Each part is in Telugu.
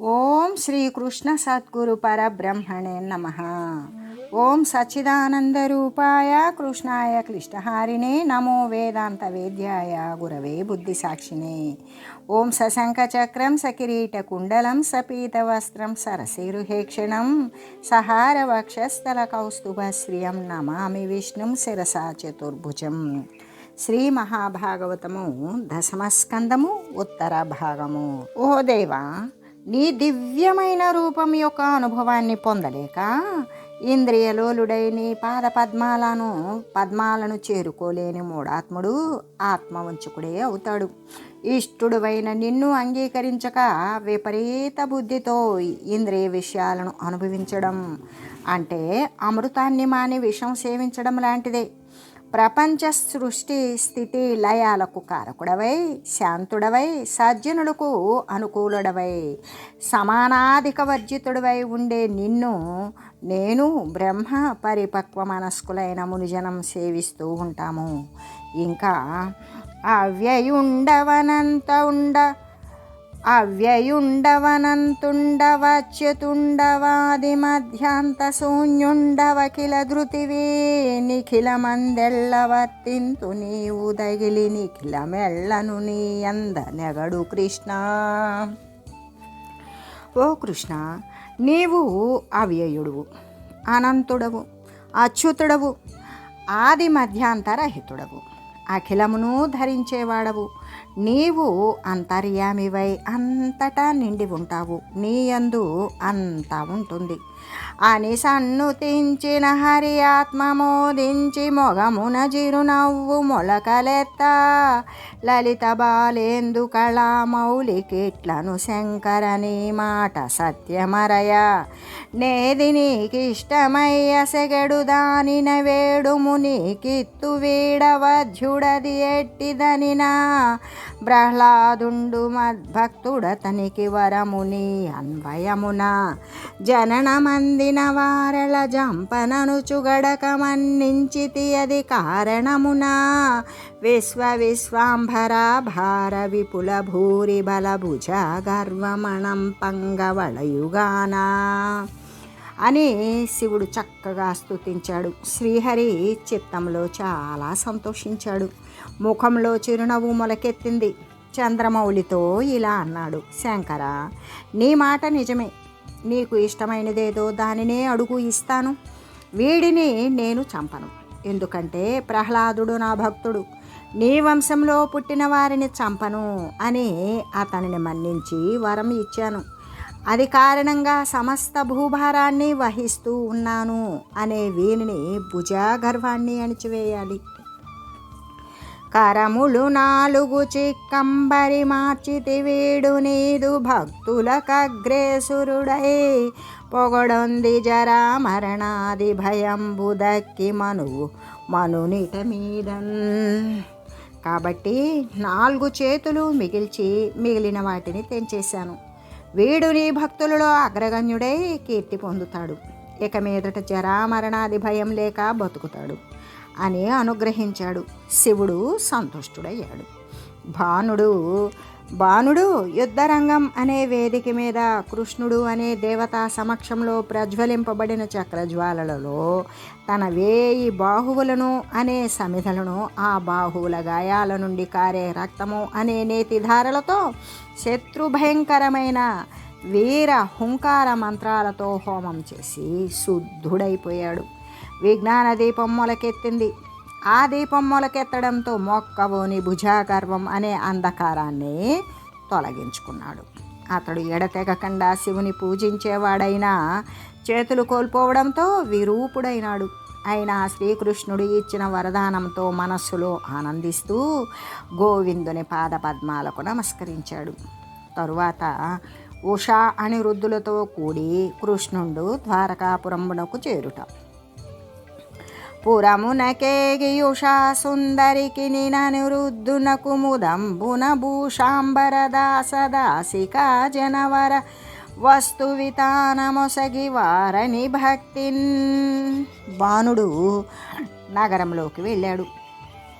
ఓం శ్రీకృష్ణ సద్గురు పరబ్రహ్మణే నమ. ఓం సచ్చిదానందరూపాయ కృష్ణాయ క్లిష్టహారిణే నమో వేదాంత వేద్యాయ గురవే బుద్ధిసాక్షిణే ఓం సశంఖ చక్రం సకిరీట కుండలం సపీత వస్త్రం సరసిరుహేక్షణం సహార వక్షస్థల కౌస్తుభ శ్రియం నమామి విష్ణుం శిరసా చతుర్భుజం. శ్రీ మహాభాగవతము దశమస్కందము ఉత్తర భాగము. ఓ దేవా నీ దివ్యమైన రూపం యొక్క అనుభవాన్ని పొందలేక ఇంద్రియలోలుడై నీ పాద పద్మాలను పద్మాలను చేరుకోలేని మూడాత్ముడు ఆత్మవంచకుడే అవుతాడు. ఇష్టుడువైన నిన్ను అంగీకరించక విపరీత బుద్ధితో ఇంద్రియ విషయాలను అనుభవించడం అంటే అమృతాన్ని మాని విషం సేవించడం లాంటిదే. ప్రపంచ సృష్టి స్థితి లయాలకు కారకుడవై శాంతుడవై సజ్జనులకు అనుకూలుడవై సమానాధిక వర్జితుడవై ఉండే నిన్ను నేను బ్రహ్మ పరిపక్వ మనస్కులైన మునిజనం సేవిస్తూ ఉంటాము. ఇంకా అవ్యయుండవనంత ఉండ అవ్యయుండవనంతుండవచ్యుతుండవాది మధ్యాంత శూన్యుండవకిల ధృతివే నిఖిల మందెళ్ళవర్తింతు నీవు దగిలి నిఖిల మెళ్ళను నీ అంద నెగడు కృష్ణ. ఓ కృష్ణ నీవు అవ్యయుడువు అనంతుడవు అచ్యుతుడవు ఆది మధ్యాంతరహితుడవు అఖిలమును ధరించేవాడవు నీవు అంతర్యామివై అంతటా నిండి ఉంటావు. నీ యందు అంతా ఉంటుంది. అని సన్నుతించిన హరి ఆత్మ మోదించి మొగమున చిరునవ్వు మొలకలెత్త. లలిత బాలేందు కళా మౌలికిట్లను శంకరని మాట సత్యమరయ. నేది నీకిష్టమయ్య సెగడు దానిన వేడుము నీకిత్తు వీడవధ్యుడది ఎట్టిదనినా. ప్రహ్లాదుండు మద్భక్తుడతనికి వరముని అన్వయమున. జననమందిన వారల జంపనను చుగడకమన్నించితి అది కారణమున. విశ్వ విశ్వాంభర భార విపుల భూరి బలభుజ గర్వమణం పంగవళయుగానా అని శివుడు చక్కగా స్థుతించాడు శ్రీహరి చిత్తంలో చాలా సంతోషించాడు. ముఖంలో చిరునవ్వు మొలకెత్తింది. చంద్రమౌళితో ఇలా అన్నాడు. శంకర నీ మాట నిజమే. నీకు ఇష్టమైనదేదో దానినే అడుగు ఇస్తాను. వీడిని నేను చంపను. ఎందుకంటే ప్రహ్లాదుడు నా భక్తుడు. నీ వంశంలో పుట్టిన వారిని చంపను అని అతనిని మన్నించి వరం ఇచ్చాను. అది కారణంగా సమస్త భూభారాన్ని వహిస్తూ ఉన్నాను అనే వీనిని భుజాగర్వాన్ని అణిచివేయాలి. కరములు నాలుగు చిక్కంబరి మార్చితి వీడు నీదు భక్తులకగ్రేసురుడై పొగడొంది జరా మరణాది భయంబు దక్కి మనువు మనునిట మీదన్. కాబట్టి నాలుగు చేతులు మిగిల్చి మిగిలిన వాటిని తెంచేశాను. వీడు నీ భక్తులలో అగ్రగణ్యుడై కీర్తి పొందుతాడు. ఇక మీదట జరామరణాది భయం లేక బతుకుతాడు అని అనుగ్రహించాడు. శివుడు సంతుష్టుడయ్యాడు. భానుడు బాణుడు యుద్ధరంగం అనే వేదిక మీద కృష్ణుడు అనే దేవతా సమక్షంలో ప్రజ్వలింపబడిన చక్రజ్వాలలలో తన వేయి బాహువులను అనే సమిధలను ఆ బాహువుల గాయాల నుండి కారే రక్తము అనే నేతిధారలతో శత్రుభయంకరమైన వీర హుంకార మంత్రాలతో హోమం చేసి శుద్ధుడైపోయాడు. విజ్ఞాన దీపం మొలకెత్తింది. ఆ దీపం మొలకెత్తడంతో మొక్కవోని భుజాగర్వం అనే అంధకారాన్ని తొలగించుకున్నాడు. అతడు ఎడతెగకుండా శివుని పూజించేవాడైనా చేతులు కోల్పోవడంతో విరూపుడైనాడు. అయినా శ్రీకృష్ణుడు ఇచ్చిన వరదానంతో మనస్సులో ఆనందిస్తూ గోవిందుని పాదపద్మాలకు నమస్కరించాడు. తరువాత ఉషా అని వృద్ధులతో కూడి కృష్ణుడు ద్వారకాపురమునకు చేరుట. పురమునకేగియుషా సుందరికి నిననిరుద్ధునకు ముదంబున భూషాంబరదాసదాసికా జనవర వస్తువితానమొసగి వారని భక్తిన్. బాణుడు నగరంలోకి వెళ్ళాడు.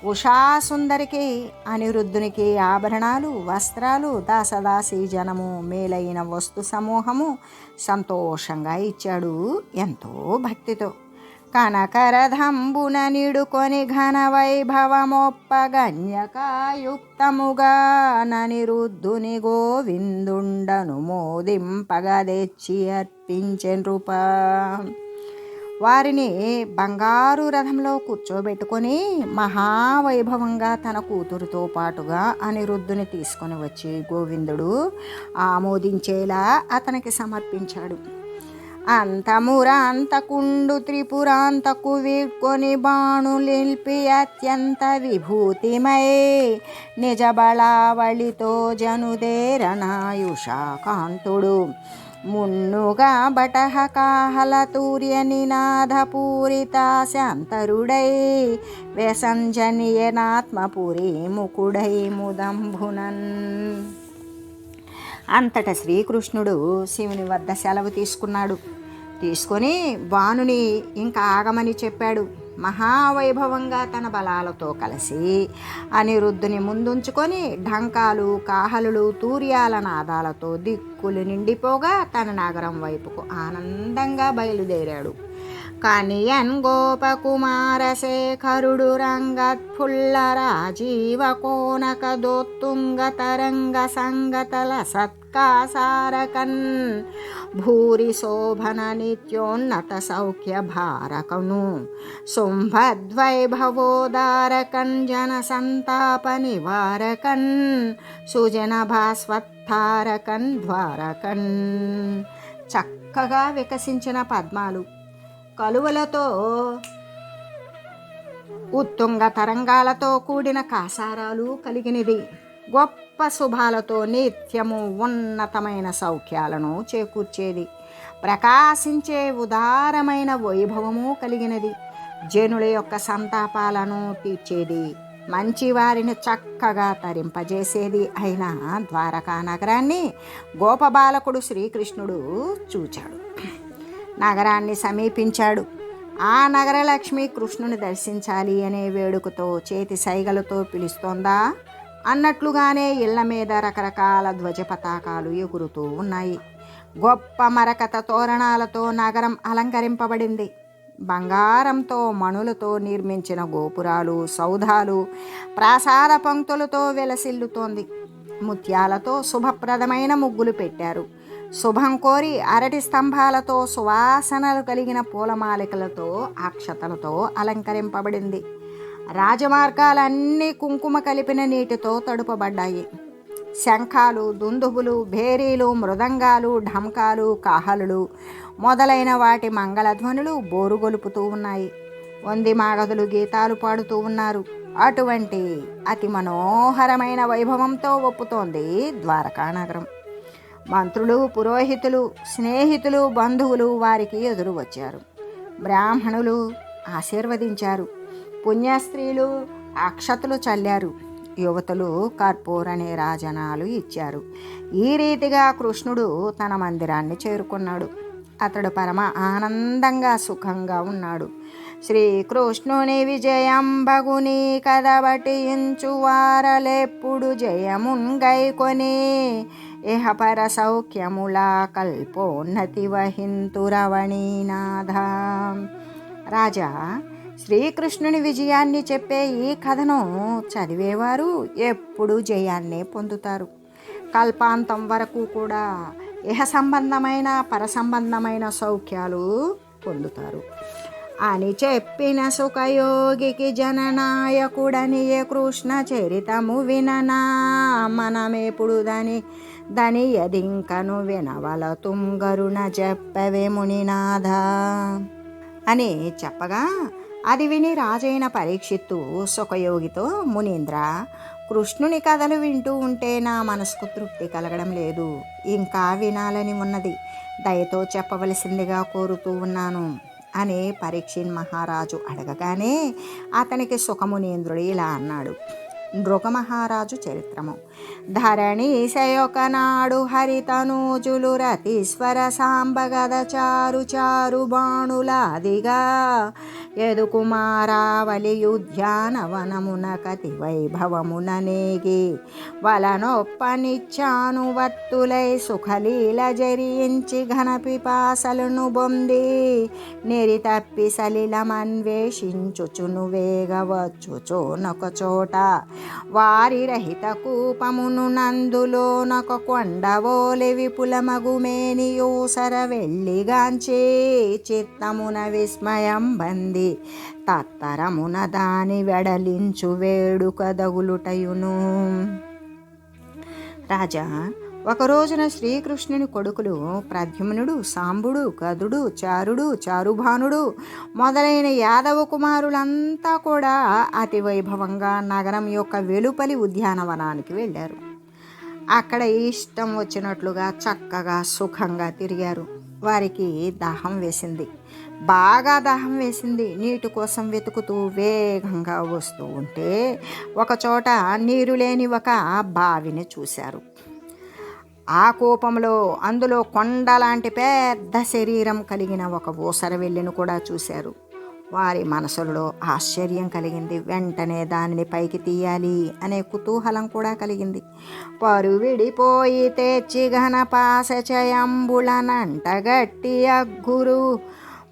ఉషాసుందరికి అనిరుద్ధునికి ఆభరణాలు వస్త్రాలు దాసదాసి జనము మేలైన వస్తు సమూహము సంతోషంగా ఇచ్చాడు ఎంతో భక్తితో. కనకరథంబున నిడుకొని ఘన వైభవమొప్పగన్యకాయుక్తముగా ననిరుద్ధుని గోవిందుండను మోదింపగా తెచ్చి అర్పించెన్ రూప. వారిని బంగారు రథంలో కూర్చోబెట్టుకొని మహావైభవంగా తన కూతురుతో పాటుగా అనిరుద్ధుని తీసుకొని వచ్చి గోవిందుడు ఆమోదించేలా అతనికి సమర్పించాడు. అంతమురాంతకుండు త్రిపురాంతకు వీడ్కొని బాణులిల్పి అత్యంత విభూతిమై నిజ బళావళితో జనుదేరనాయుషాకాంతుడు. మున్నుగా బటహ కాహల తూర్య నినాద పూరిత శాంతరుడై ముకుడై ముదంభునన్. అంతట శ్రీకృష్ణుడు శివుని వద్ద సెలవు తీసుకున్నాడు. తీసుకొని బాణుని ఇంకా ఆగమని చెప్పాడు. మహావైభవంగా తన బలాలతో కలిసి అనిరుద్ధుని ముందుంచుకొని ఢంకాలు కాహలులు తూర్యాల నాదాలతో దిక్కులు నిండిపోగా తన నగరం వైపుకు ఆనందంగా బయలుదేరాడు. కనియన్ గోపకుమార శేఖరుడు రంగత్ఫుల్ల రాజీవ కోనక దోత్తుంగ తరంగ సంగతల సత్ కాసారకన్ భూరి శోభన నిత్యోన్నత సౌఖ్య భారకను. శుంభద్వైభవోదారకన్ జన సంతాప నివారకన్. సుజన భాస్వత్తారకన్ ద్వారకన్. చక్కగా వికసించిన పద్మాలు. కలువలతో ఉత్తుంగ తరంగాలతో కూడిన కాసారాలు కలిగినది. గొప్ప శుభాలతో నిత్యము ఉన్నతమైన సౌఖ్యాలను చేకూర్చేది. ప్రకాశించే ఉదారమైన వైభవము కలిగినది. జనుల యొక్క సంతాపాలను తీర్చేది. మంచివారిని చక్కగా తరింపజేసేది అయిన ద్వారకా నగరాన్ని గోపబాలకుడు శ్రీకృష్ణుడు చూచాడు. నగరాన్ని సమీపించాడు. ఆ నగరలక్ష్మి కృష్ణుని దర్శించాలి అనే వేడుకతో చేతి సైగలతో పిలుస్తోందా? అన్నట్లుగానే ఇళ్ళ మీద రకరకాల ధ్వజ పతాకాలు ఎగురుతూ ఉన్నాయి. గొప్ప మరకత తోరణాలతో నగరం అలంకరింపబడింది. బంగారంతో మణులతో నిర్మించిన గోపురాలు సౌధాలు ప్రాసాద పంక్తులతో వెలసిల్లుతోంది. ముత్యాలతో శుభప్రదమైన ముగ్గులు పెట్టారు. శుభం కోరి అరటి స్తంభాలతో సువాసనలు కలిగిన పూలమాలికలతో అక్షతలతో అలంకరింపబడింది. రాజమార్గాలన్నీ కుంకుమ కలిపిన నీటితో తడుపబడ్డాయి. శంఖాలు దుందుబులు భేరీలు మృదంగాలు ఢంకాలు కాహలులు మొదలైన వాటి మంగళధ్వనులు బోరుగొలుపుతూ ఉన్నాయి. వంది మాగదులు గీతాలు పాడుతూ ఉన్నారు. అటువంటి అతి మనోహరమైన వైభవంతో ఒప్పుతోంది ద్వారకా నగరం. మంత్రులు పురోహితులు స్నేహితులు బంధువులు వారికి ఎదురు వచ్చారు. బ్రాహ్మణులు ఆశీర్వదించారు. పుణ్యస్త్రీలు అక్షతలు చల్లారు. యువతులు కర్పూరనే రాజనాలు ఇచ్చారు. ఈ రీతిగా కృష్ణుడు తన మందిరాన్ని చేరుకున్నాడు. అతడు పరమ ఆనందంగా సుఖంగా ఉన్నాడు. శ్రీకృష్ణుని విజయం భగుని కదబటించు వారలెప్పుడు జయమున్ గైకొని. ఇహపర సౌఖ్యములా కల్పోన్నతి వహింతురవణీనాథ రాజా శ్రీకృష్ణుని విజయాన్ని చెప్పే ఈ కథను చదివేవారు ఎప్పుడు జయాన్నే పొందుతారు. కల్పాంతం వరకు కూడా ఇహ సంబంధమైన పరసంబంధమైన సౌఖ్యాలు పొందుతారు. అని చెప్పిన సుఖయోగికి జననాయకుడని ఏ కృష్ణ చరితము విననా మనమేపుడు దాని దని యదింకను వినవల తుంగరుణ చెప్పవే మునినాథ. అని చెప్పగా అది విని రాజైన పరీక్షిత్తు సుఖయోగితో మునీంద్ర కృష్ణుని కథలు వింటూ ఉంటే నా మనసుకు తృప్తి కలగడం లేదు. ఇంకా వినాలని ఉన్నది. దయతో చెప్పవలసిందిగా కోరుతూ ఉన్నాను అని పరీక్షిన్ మహారాజు అడగగానే అతనికి సుఖమునీంద్రుడు ఇలా అన్నాడు. మృగమహారాజు చరిత్రము. ధరణి శయొకనాడు హరితనూజులు రతీశ్వర సాంబగద చారు చారు బాణులాదిగా. యదుకుమారావలి ఉద్యానవనమున కతి వైభవమున నేగి వలనొప్పనిచ్చాను వత్తులై సుఖలీల జరించి ఘన పిపాసలను బొంది. నెరి తప్పి సలిలమన్వేషించుచును వేగవచ్చుచో నొక చోట వారి రహిత కూపమును నందులోనొక కొండవోలి విపులమగుమేనియోసర వెళ్ళిగాంచి చిత్తమున విస్మయం బంది. తత్తరమున దాని వెడలించు వేడుక దగులుటయును. రాజా ఒక రోజున శ్రీకృష్ణుని కొడుకులు ప్రద్యుమ్నుడు సాంబుడు గదుడు చారుడు చారుభానుడు మొదలైన యాదవ కుమారులంతా కూడా అతి వైభవంగా నగరం యొక్క వెలుపలి ఉద్యానవనానికి వెళ్ళారు. అక్కడ ఇష్టం వచ్చినట్లుగా చక్కగా సుఖంగా తిరిగారు. వారికి దాహం వేసింది. బాగా దాహం వేసింది. నీటి కోసం వెతుకుతూ వేగంగా వస్తూ ఉంటే ఒకచోట నీరు లేని ఒక బావిని చూశారు. ఆ కోపంలో అందులో కొండలాంటి పెద్ద శరీరం కలిగిన ఒక ఊసర వెళ్ళిను కూడా చూశారు. వారి మనసులలో ఆశ్చర్యం కలిగింది. వెంటనే దానిని పైకి తీయాలి అనే కుతూహలం కూడా కలిగింది. పరు విడిపోయి తెచ్చి ఘనపాశచయంబులనంట గట్టి అగ్గురు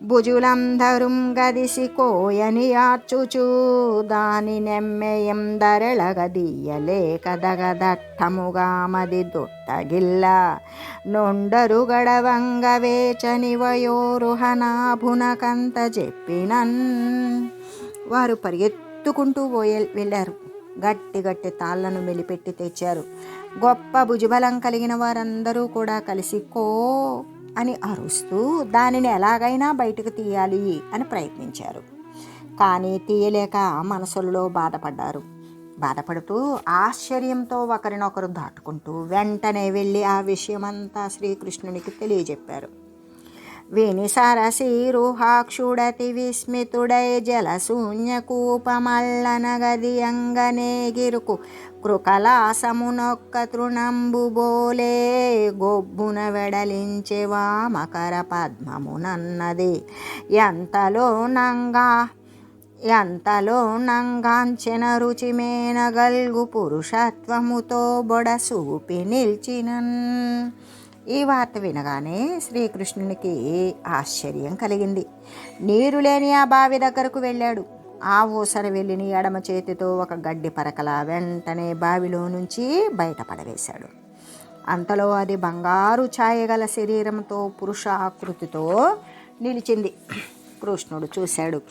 భుజులందరుం గదిసి కోయని ఆర్చుచూ దాని నెమ్మెయం దరళగదీయలేక దగదట్టముగా మది దొట్టగిల్ల. నొండరు గడవంగ వేచని వయోరుహనాభునకంత చెప్పినన్. వారు పరిగెత్తుకుంటూ పోయే వెళ్ళారు. గట్టి గట్టి తాళ్ళను మెలిపెట్టి తెచ్చారు. గొప్ప భుజబలం కలిగిన వారందరూ కూడా కలిసి కో అని అరుస్తూ దానిని ఎలాగైనా బయటకు తీయాలి అని ప్రయత్నించారు. కానీ తీయలేక మనసుల్లో బాధపడ్డారు. బాధపడుతూ ఆశ్చర్యంతో ఒకరినొకరు దాటుకుంటూ వెంటనే వెళ్ళి ఆ విషయమంతా శ్రీకృష్ణునికి తెలియజెప్పారు. విని సరసీరుహాక్షుడతి విస్మితుడై జలశూన్యకూపమల్లనగది అంగనేగిరుకు కృకలాసమునొక్క తృణంబు బోలే గొబ్బున వెడలించే వామకర పద్మమునన్నది ఎంతలో నంగా ఎంతలో నంగాంచెన రుచిమేనగల్గు పురుషత్వముతో బొడసూపి నిల్చినన్. ఈ వార్త వినగానే శ్రీకృష్ణునికి ఆశ్చర్యం కలిగింది. నీరు లేని ఆ బావి దగ్గరకు వెళ్ళాడు. ఆ ఊసర వెళ్ళిని ఎడమ చేతితో ఒక గడ్డి పరకల వెంటనే బావిలో నుంచి బయటపడవేశాడు. అంతలో అది బంగారు ఛాయగల శరీరంతో పురుష ఆకృతితో నిలిచింది. కృష్ణుడు చూశాడు.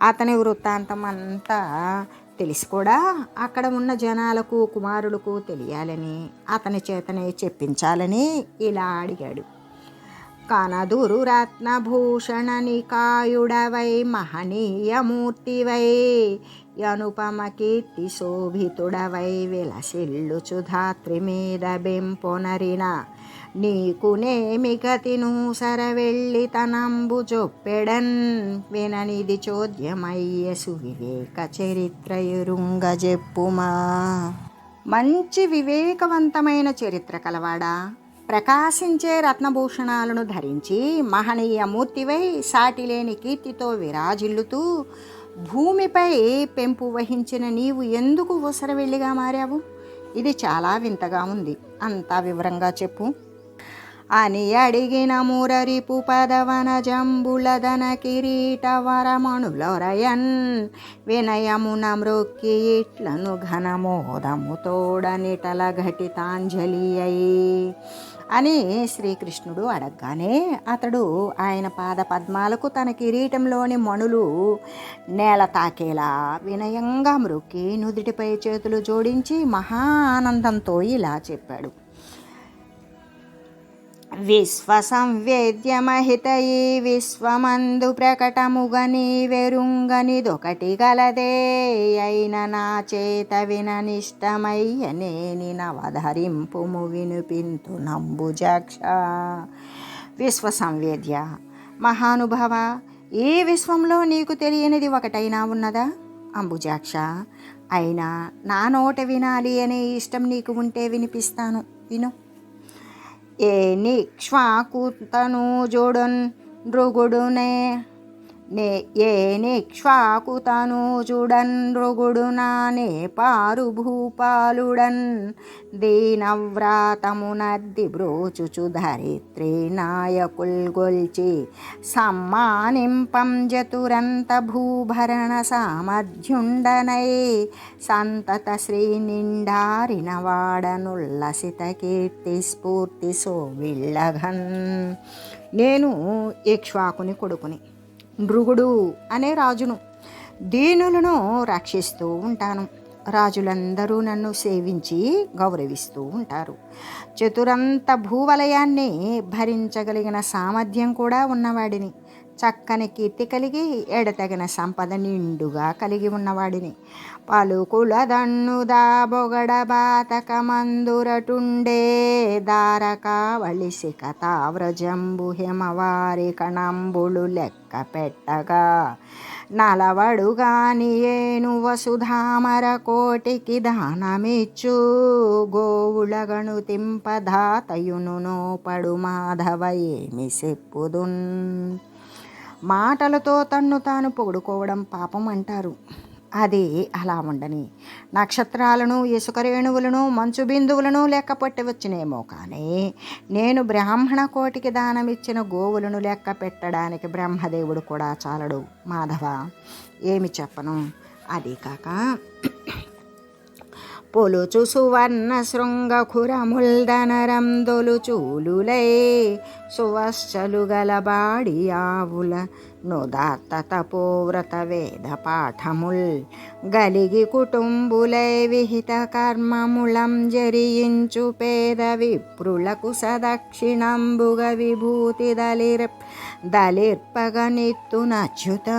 అతని వృత్తాంతం అంతా తెలిసి కూడా అక్కడ ఉన్న జనాలకు కుమారులకు తెలియాలని అతని చేతనే చెప్పించాలని ఇలా అడిగాడు. కనదురు రత్నభూషణ నికాయుడవై మహనీయమూర్తివై అనుపమ కీర్తి శోభితుడవై విలసిల్లుచు ధాత్రి మీద బెంపొనరిన. నీకునేమి గతిను సరవెళ్ళి తనంబు చొప్పెడన్ విననిది చోద్యమయ్య సువివేక చరిత్రయురుంగ చెప్పుమా మంచి వివేకవంతమైన చరిత్ర కలవాడా? ప్రకాశించే రత్నభూషణాలను ధరించి మహనీయ మూర్తివై సాటిలేని కీర్తితో విరాజిల్లుతూ భూమిపై పెంపు వహించిన నీవు ఎందుకు ఊసరవెల్లిగా మారావు? ఇది చాలా వింతగా ఉంది. అంతా వివరంగా చెప్పు. అని అడిగిన మురరిపు పదవన జంబులదన కిరీట వరమణులొరయన్ వినయమున మృక్కి ఇట్లను ఘనమోదము తోడనిటల ఘటితాంజలి అయి అని శ్రీకృష్ణుడు అడగగానే అతడు ఆయన పాద పద్మాలకు తన కిరీటంలోని మణులు నేల తాకేలా వినయంగా మృక్కి నుదుటిపై చేతులు జోడించి మహా ఆనందంతో ఇలా చెప్పాడు. విశ్వసంవేద్యమహితయి విశ్వమందు ప్రకటముగని వెరుంగనిదొకటి గలదే. అయిన నా చేత విననిష్టమయ్య నేని నవధరింపుము వినుపింతు నంబుజాక్ష విశ్వ సంవేద్య మహానుభవ ఈ విశ్వంలో నీకు తెలియనిది ఒకటైనా ఉన్నదా? అంబుజాక్ష అయినా నా నోట వినాలి అనే ఇష్టం నీకు ఉంటే వినిపిస్తాను. విను. એ નિક્ષ્વાકુતનુજોડન ભૃગુડને నే ఏ నిక్ష్వాకుతను చూడన్ నృగుడునా నే పారు భూపాలుడన్. దీనవ్రాతమునద్ది బ్రోచుచు ధరిత్రి నాయకుల్ గొల్చి సమ్మానింపం జతురంత భూభరణ సామధ్యుండనై సంతత శ్రీ నిండారిన వాడనుల్లసిత కీర్తి స్ఫూర్తి సోవిళ్ళఘన్ నేను ఇక్ష్వాకుని కొడుకుని. నృగుడు అనే రాజును. దీనులను రక్షిస్తూ ఉంటాను. రాజులందరూ నన్ను సేవించి గౌరవిస్తూ ఉంటారు. చతురంత భూవలయాన్ని భరించగలిగిన సామర్థ్యం కూడా ఉన్నవాడిని. చక్కని కీర్తి కలిగి ఎడతగిన సంపద నిండుగా కలిగి ఉన్నవాడిని. పలుకులదన్నుదా బొగడబాతక మందురటుండే దారక తావ్రజంబు హిమవారి కణంబులు లెక్క పెట్టగా. నలవడుగాని ఏను వసుధామర కోటికి దానమిచ్చు. గోవులగను తింపధాతయును నోపడు మాధవ ఏమి చెప్పుదున్. మాటలతో తన్ను తాను పొగుడుకోవడం పాపం అంటారు. అది అలా ఉండని. నక్షత్రాలను ఇసుక రేణువులను మంచు బిందువులను లెక్క పట్టి వచ్చినేమో కానీ నేను బ్రాహ్మణ కోటికి దానమిచ్చిన గోవులను లెక్క పెట్టడానికి బ్రహ్మదేవుడు కూడా చాలడు మాధవ. ఏమి చెప్పను? అది కాక పొలుచు సువర్ణ శృంగఖురముల్దనరం దొలుచూలులై సువశ్చలు గలబాడి ఆవుల నుదాత్త తపోవ్రత వేద పాఠముల్. గలిగి కుటుంబులై విహిత కర్మములం జరించు పేద విప్రులకు సదక్షిణంబుగ విభూతి దలిర్ దలిర్పగ నిత్తునచ్యుత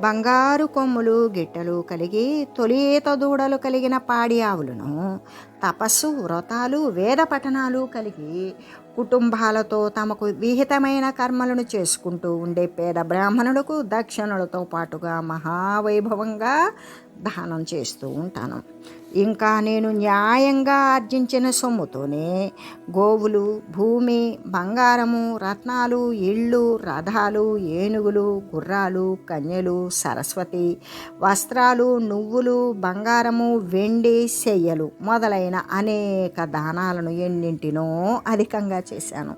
బంగారు కొమ్ములు గిట్టలు కలిగి తొలిత దూడలు కలిగిన పాడి ఆవులను తపస్సు వ్రతాలు వేద పఠనాలు కలిగి కుటుంబాలతో తమకు విహితమైన కర్మలను చేసుకుంటూ ఉండే పేద బ్రాహ్మణులకు దక్షిణలతో పాటుగా మహావైభవంగా దానం చేస్తూ ఉంటాను. ఇంకా నేను న్యాయంగా ఆర్జించిన సొమ్ముతోనే గోవులు భూమి బంగారము రత్నాలు ఇళ్ళు రథాలు ఏనుగులు గుర్రాలు కన్యలు సరస్వతి వస్త్రాలు నువ్వులు బంగారము వెండి శయ్యలు మొదలైన అనేక దానాలను ఎన్నింటినో అధికంగా చేశాను.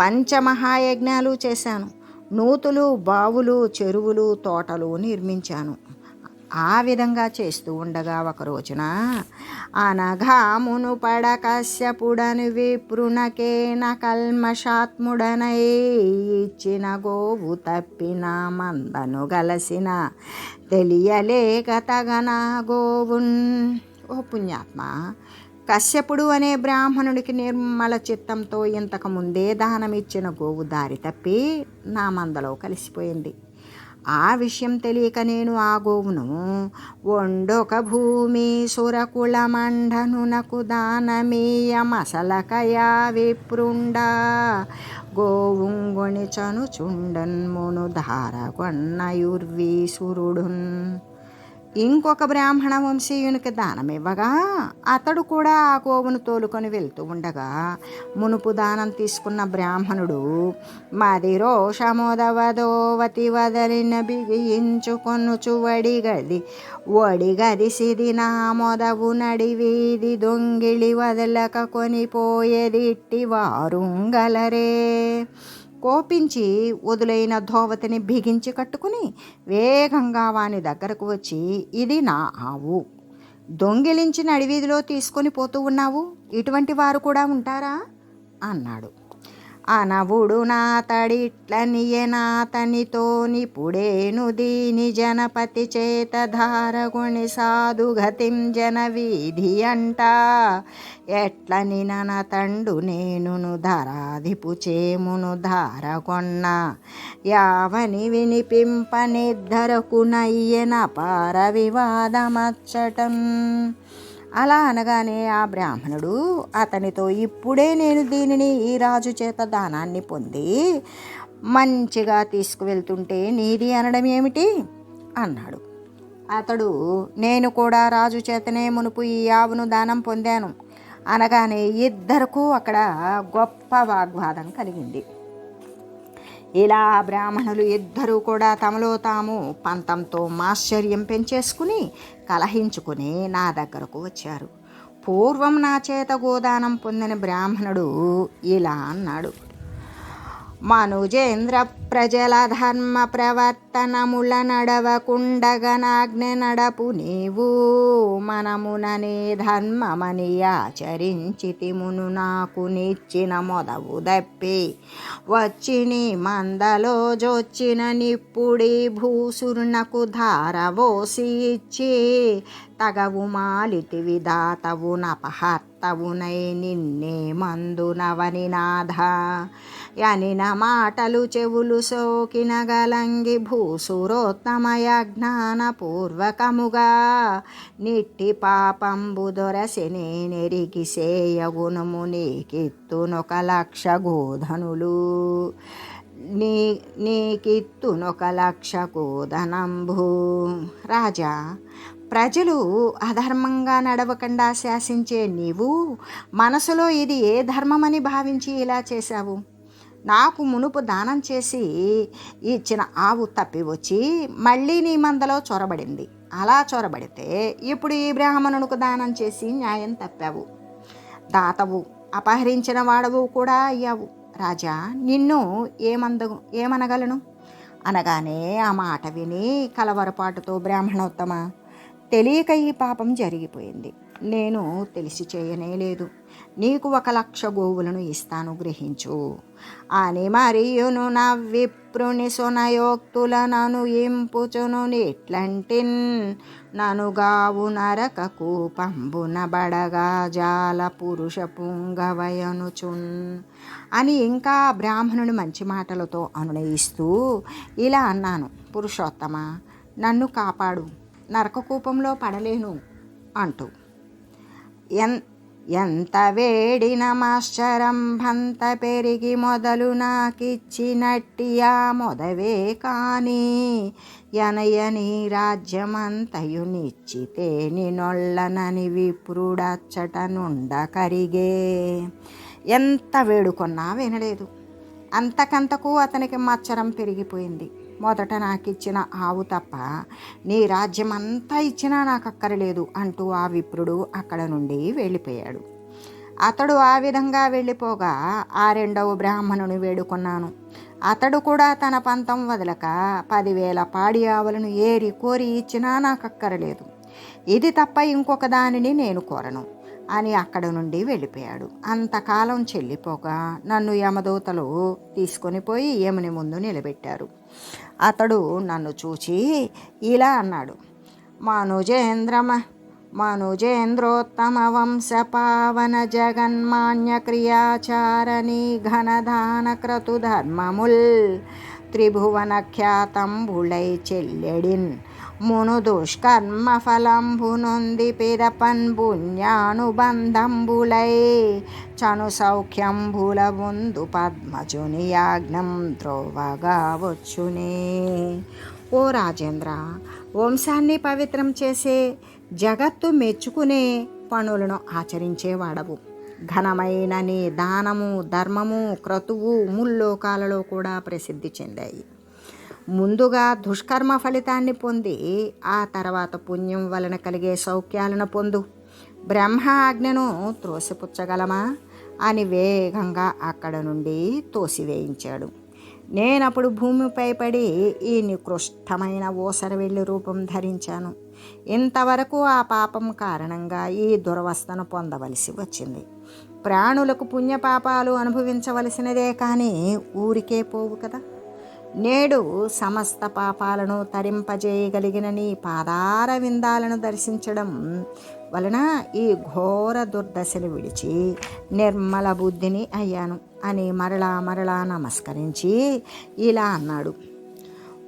పంచమహాయజ్ఞాలు చేశాను. నూతులు బావులు చెరువులు తోటలు నిర్మించాను. ఆ విధంగా చేస్తూ ఉండగా ఒక రోజున అనఘామును పడ కశ్యపుడను విప్రునకేన కల్మషాత్ముడనై ఇచ్చిన గోవు తప్పిన మందను గలసిన తెలియలేక తగన గోవున్. ఓ పుణ్యాత్మ కశ్యపుడు అనే బ్రాహ్మణుడికి నిర్మల చిత్తంతో ఇంతకు ముందే దానమిచ్చిన గోవు దారి తప్పి నా మందలో కలిసిపోయింది. ఆ విషయం తెలియక నేను ఆ గోవును వండొక భూమి సురకుల మండనునకు దానమీయ మసలకయా విప్రుండా. గోవుంగొని చనుచుండన్ మును ధారగొన్నయుర్వీసురుడున్ ఇంకొక బ్రాహ్మణ వంశీయునికి దానమివ్వగా అతడు కూడా ఆ గోవును తోలుకొని వెళ్తూ ఉండగా మునుపు దానం తీసుకున్న బ్రాహ్మణుడు మది రోషమోదవదోవతి వదలిన బిగించుకొనుచు వడిగది వడిగది సిది నా మొదవు నడివీది దొంగిళి వదలక కొనిపోయేదిట్టి వారుంగలరే. కోపించి వదులైన ధోవతిని బిగించి కట్టుకుని వేగంగా వాని దగ్గరకు వచ్చి ఇది నా ఆవు. దొంగిలించిన నడివీధిలో తీసుకొని పోతూ ఉన్నావు? ఇటువంటి వారు కూడా ఉంటారా? అన్నాడు. అనవుడు నాతడిట్లనియనాతనితోని పుడేను దీని జనపతి చేత ధారగుణి సాధుగతిం జన వీధి అంట. ఎట్లని నన తండు నేనును ధరాధిపు చేమును ధారకొన్న యావని వినిపింప నిద్దరకు పార వివాదమచ్చటం అలా అనగానే ఆ బ్రాహ్మణుడు అతనితో ఇప్పుడే నేను దీనిని ఈ రాజు చేత దానాన్ని పొంది మంచిగా తీసుకువెళ్తుంటే నీది అనడం ఏమిటి? అన్నాడు. అతడు నేను కూడా రాజు చేతనే మునుపు ఈ ఆవును దానం పొందాను. అనగానే ఇద్దరికూ అక్కడ గొప్ప వాగ్వాదం కలిగింది. ఇలా బ్రాహ్మణులు ఇద్దరూ కూడా తమలో తాము పంతంతో మాశ్చర్యం పెంచేసుకుని కలహించుకుని నా దగ్గరకు వచ్చారు. పూర్వం నా చేత గోదానం పొందిన బ్రాహ్మణుడు ఇలా అన్నాడు. మనుజేంద్ర ప్రజల ధర్మ ప్రవర్తనముల నడవకుండగనాజ్ఞ నడపు నీవు. మనముననే ధర్మమని ఆచరించితిమును నాకు నిచ్చిన మొదవు దప్పి. వచ్చిని మందలో జొచ్చిన నిప్పుడి భూసురునకు ధారవోసి ఇచ్చి తగవు మాలితివి దాతవు నపహర్తవునై నిన్నే మందునవని నాథ. యనిన మాటలు చెవులు సోకిన గలంగి భూసురోత్తమయ జ్ఞానపూర్వకముగా నిట్టి పాపంబు దొరసిని నెరిగి సేయగుణము నీకిత్తునొక లక్ష గోధనులు నీ నీకిత్తునొక లక్ష గోధనంభు రాజా ప్రజలు అధర్మంగా నడవకుండా శాసించే నీవు మనసులో ఇది ఏ ధర్మమని భావించి ఇలా చేశావు? నాకు మునుపు దానం చేసి ఇచ్చిన ఆవు తప్పి వచ్చి మళ్ళీ నీ మందలో చొరబడింది. అలా చొరబడితే ఇప్పుడు ఈ బ్రాహ్మణునికి దానం చేసి న్యాయం తప్పావు. దాతవు అపహరించిన వాడవు కూడా అయ్యావు. రాజా నిన్ను ఏమంద ఏమనగలను? అనగానే ఆ మాట విని కలవరపాటుతో బ్రాహ్మణోత్తమ తెలియక ఈ పాపం జరిగిపోయింది. నేను తెలిసి చేయనే లేదు. నీకు ఒక లక్ష గోవులను ఇస్తాను గ్రహించు. అని మరియును నా విప్రుని సునయోక్తుల నను ఇంపుచును ఇట్లంటిన్ ననుగావు నరకకు పంబున బడగా జాల పురుష పుంగవయనుచున్ అని ఇంకా బ్రాహ్మణుని మంచి మాటలతో అనునయిస్తూ ఇలా అన్నాను. పురుషోత్తమ నన్ను కాపాడు. నరకకూపంలో పడలేను అంటూ. ఎన్ ఎంత వేడిన మాశ్చరం భంత పెరిగి మొదలు నాకిచ్చినట్టియా మొదవే కాని ఎనయని రాజ్యమంతయు నిచ్చితే నినొళ్ళనని విప్రుడచ్చట నుండ కరిగే. ఎంత వేడుకొన్నా వినలేదు. అంతకంతకు అతనికి మచ్చరం పెరిగిపోయింది. మొదట నాకు ఇచ్చిన ఆవు తప్ప నీ రాజ్యం అంతా ఇచ్చినా నాకు అక్కరలేదు అంటూ ఆ విప్రుడు అక్కడ నుండి వెళ్ళిపోయాడు. అతడు ఆ విధంగా వెళ్ళిపోగా ఆ రెండవ బ్రాహ్మణుని వేడుకున్నాను. అతడు కూడా తన పంతం వదలక పదివేల పాడి ఆవులను ఏరి కోరి ఇచ్చినా నాకు అక్కరలేదు ఇది తప్ప ఇంకొక దానిని నేను కోరను అని అక్కడ నుండి వెళ్ళిపోయాడు. అంతకాలం చెల్లిపోగా నన్ను యమదూతలు తీసుకొని పోయి యముని ముందు నిలబెట్టారు. అతడు నన్ను చూచి ఇలా అన్నాడు మనుజేంద్రమ మనుజేంద్రోత్తమ వంశ పావన జగన్మాన్య క్రియాచారణి ఘనదాన క్రతు ధర్మముల్ త్రిభువన ఖ్యాతంబుళై చెల్లెడిన్ మును దుష్కర్మ ఫలంబు నొంది పిదపన్ చను సౌఖ్యంబుల ముందు పద్మజుని యాజ్ఞం త్రోవగా వచ్చునే ఓ రాజేంద్ర వంశాన్ని పవిత్రం చేసే జగత్తు మెచ్చుకునే పనులను ఆచరించేవాడవు. ఘనమైన నీ దానము ధర్మము క్రతువు ముల్లోకాలలో కూడా ప్రసిద్ధి చెందాయి. ముందుగా దుష్కర్మ ఫలితాన్ని పొంది ఆ తర్వాత పుణ్యం వలన కలిగే సౌఖ్యాలను పొందు. బ్రహ్మ ఆజ్ఞను త్రోసిపుచ్చగలమా? అని వేగంగా అక్కడ నుండి తోసివేయించాడు. నేనప్పుడు భూమిపై పడి ఈ నికృష్టమైన ఓసరవెల్లి రూపం ధరించాను. ఇంతవరకు ఆ పాపం కారణంగా ఈ దురవస్థను పొందవలసి వచ్చింది. ప్రాణులకు పుణ్యపాపాలు అనుభవించవలసినదే కానీ ఊరికే పోవు కదా. నేడు సమస్త పాపాలను తరింపజేయగలిగిన నీ పాదార విందాలను దర్శించడం వలన ఈ ఘోర దుర్దశను విడిచి నిర్మల బుద్ధిని అయ్యాను అని మరలా మరలా నమస్కరించి ఇలా అన్నాడు.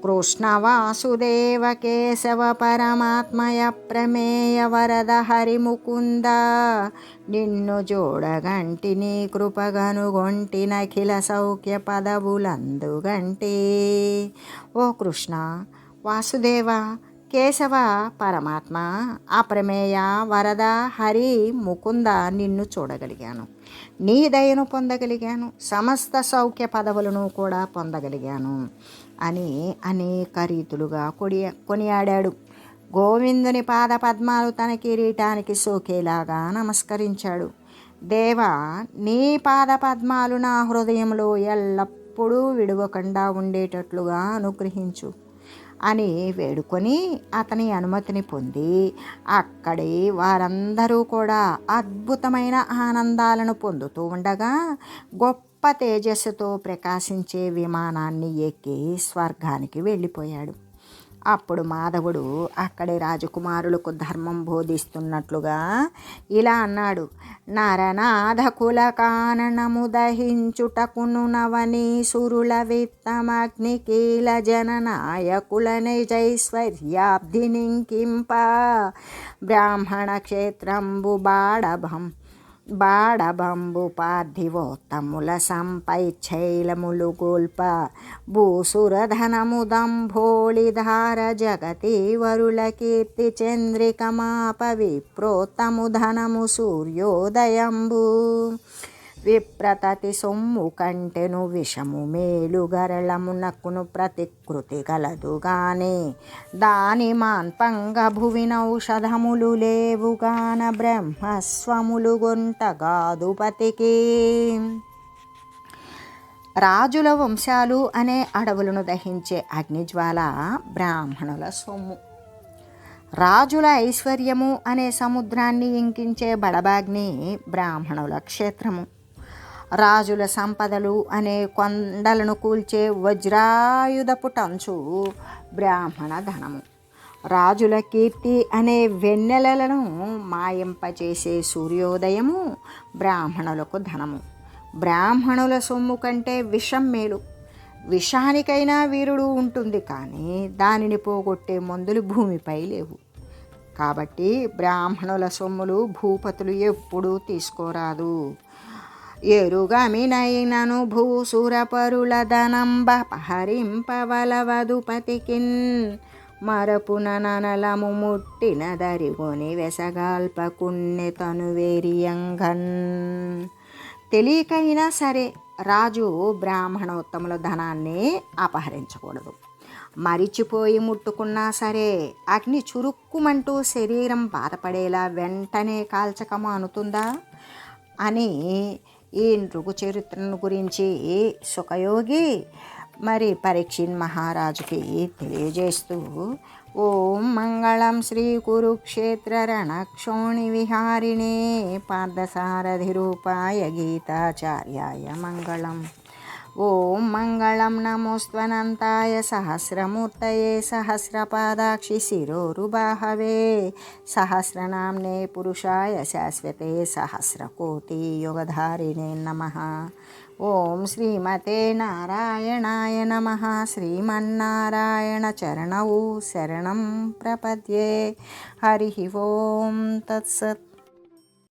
కృష్ణ వాసుదేవ కేశవ పరమాత్మయ ప్రమేయ వరద హరిముకుంద నిన్ను నీ కృపగనుగొంటి నఖిల సౌఖ్య పదవులందుగంటి ఓ కృష్ణ వాసుదేవ కేశవ పరమాత్మ అప్రమేయ వరద హరి ముకుంద నిన్ను చూడగలిగాను. నీ దయను పొందగలిగాను. సమస్త సౌఖ్య పదవులను కూడా పొందగలిగాను. అని అనేక రీతులుగా కొడి కొనియాడాడు. గోవిందుని పాద పద్మాలు తన కిరీటానికి సోకేలాగా నమస్కరించాడు. దేవా నీ పాద పద్మాలు నా హృదయంలో ఎల్లప్పుడూ విడవకుండా ఉండేటట్లుగా అనుగ్రహించు అని వేడుకొని అతని అనుమతిని పొంది అక్కడి వారందరూ కూడా అద్భుతమైన ఆనందాలను పొందుతూ ఉండగా గొప్ప తేజస్సుతో ప్రకాశించే విమానాన్ని ఎక్కి స్వర్గానికి వెళ్ళిపోయాడు. అప్పుడు మాధవుడు అక్కడి రాజకుమారులకు ధర్మం బోధిస్తున్నట్లుగా ఇలా అన్నాడు. నరనాథ కుల కాననము దహించుటకును నవని సురుల విత్తమగ్ని కీల జననాయకుల నిజైశ్వర్యాబ్ధినింకింప. బ్రాహ్మణ క్షేత్రంబు బాడభం బాడబంబు పార్థివోత్తముల సంపై చైలములు గోల్ప భూసురధనము దంభోళిధార జగతి వరుల కీర్తి చంద్రికమాప విప్రోత్తము ధనము సూర్యోదయంబు. విప్రతతి సొమ్ము కంటెను విషము మేలు గరళమునకును ప్రతికృతి కలదు దాని మాన్పంగ భువినౌషధములు లేవుగాన బ్రహ్మస్వములు గొంటగాదుపతికి రాజుల వంశాలు అనే అడవులను దహించే అగ్నిజ్వాల బ్రాహ్మణుల సొమ్ము. రాజుల ఐశ్వర్యము అనే సముద్రాన్ని ఇంకించే బడబాగ్ని బ్రాహ్మణుల క్షేత్రము. రాజుల సంపదలు అనే కొండలను కూల్చే వజ్రాయుధపు టంచు బ్రాహ్మణ ధనము. రాజుల కీర్తి అనే వెన్నెలలను మాయింపచేసే సూర్యోదయము బ్రాహ్మణులకు ధనము. బ్రాహ్మణుల సొమ్ము కంటే విషం మేలు. విషానికైనా వీరుడు ఉంటుంది కానీ దానిని పోగొట్టే మందులు భూమిపై లేవు. కాబట్టి బ్రాహ్మణుల సొమ్ములు భూపతులు ఎప్పుడూ తీసుకోరాదు. ఎరుగమినైనను భూసురపరుల ధనంబ హరింపవలవదుపతికిన్ మరపున ననలము ముట్టిన దరిగొని వెసగాల్పకుణ్ణి తను వేరియంగన్ తెలియకైనా సరే రాజు బ్రాహ్మణోత్తముల ధనాన్ని అపహరించకూడదు. మరిచిపోయి ముట్టుకున్నా సరే అగ్ని చురుక్కుమంటూ శరీరం బాధపడేలా వెంటనే కాల్చకము అనుతుందా అని ఈ నృగు చరిత్రను గురించి సుఖయోగి మరి పరీక్షిన్ మహారాజుకి తెలియజేస్తూ ఓం మంగళం శ్రీ కురుక్షేత్ర రణక్షోణి విహారిణే పార్థసారథి రూపాయ గీతాచార్యాయ మంగళం. ॐ मंगल नमोस्वनताय सहस्रमूर्त सहस्रपादाक्षि शिरोरुबाहवे, सहस्रनाम्ने पुरुषाय शाश्वते सहस्रकोटियुगधारिणे नम। ओं श्रीमते नारायणाय नम, श्रीमन्नारायणचरणौ शरणं प्रपद्ये। हरिः ॐ तत्सत्